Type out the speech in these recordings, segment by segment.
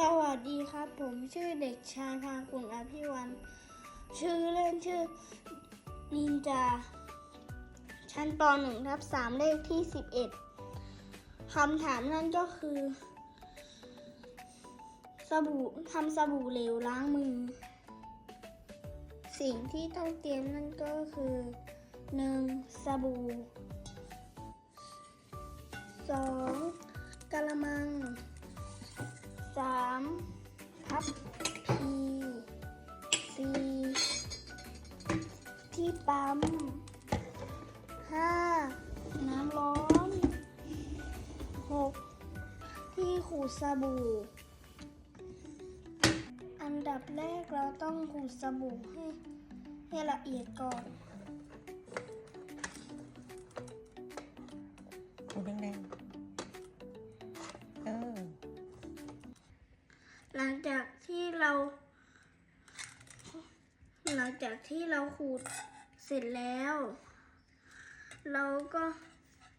สวัสดีครับ ผมชื่อเด็กชายพาคุณอภิวัน ชื่อเล่นชื่อนินจา ชั้นป .1 ทับ3เลขที่ 11คำถามนั่นก็คือ สบู่ทำสบู่เหลวล้างมือ สิ่งที่ต้องเตรียมนั่นก็คือ 1. สบู่ 2. กะละมัง ทับพีซีที่ปั๊มห้าน้ำร้อนหกที่ขูดสบู่ อันดับแรกเราต้องขูดสบู่ให้ให้ละเอียดก่อน หลังจากที่เรา หลังจากที่เราขูดเสร็จแล้ว เราก็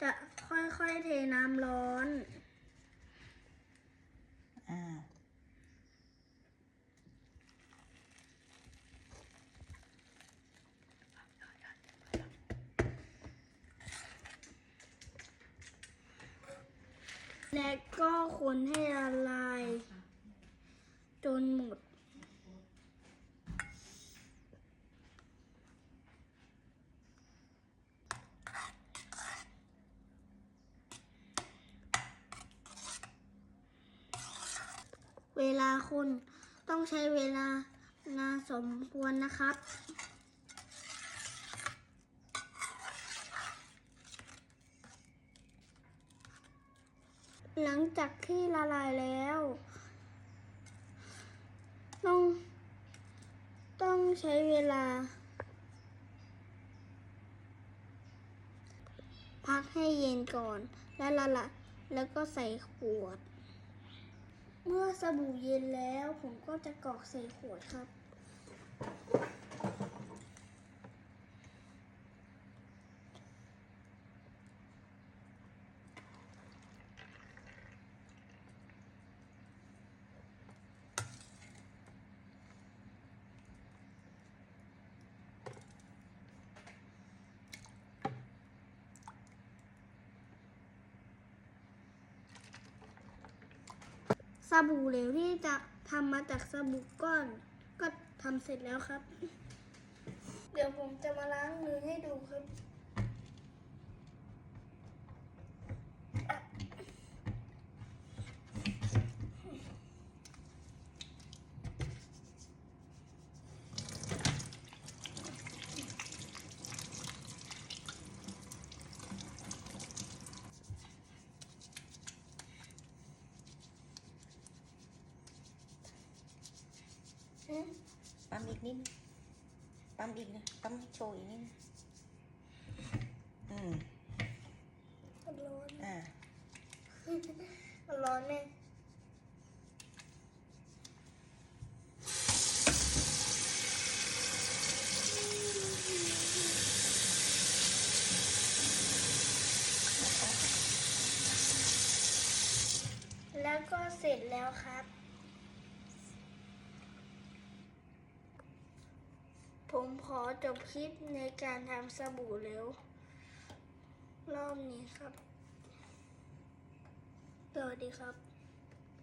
จะค่อยๆเทน้ำร้อนอ่าและก็คนให้ละลาย จนหมด เวลาคนต้องใช้เวลานาสมควรนะครับ หลังจากที่ละลายแล้วต้องต้องใช้เวลา พักให้เย็นก่อน และละละแล้วก็ใส่ขวด เมื่อสบู่เย็นแล้วผมก็จะกรอกใส่ขวดครับ บู่เหลวที่จะทำมาจากสบู่ก้อน ก็ทำเสร็จแล้วครับ เดี๋ยวผมจะมาล้างมือให้ดูครับ ปั๊มอีกนิดนึงปั๊มอีกนะปั๊มให้โชว์อีกนิดนึงอืมมันร้อนอ่ามันร้อนแน่แล้วก็เสร็จแล้วครับ ผมขอจบคลิปในการทำสบู่เร็ว รอบนี้ครับ สวัสดีครับ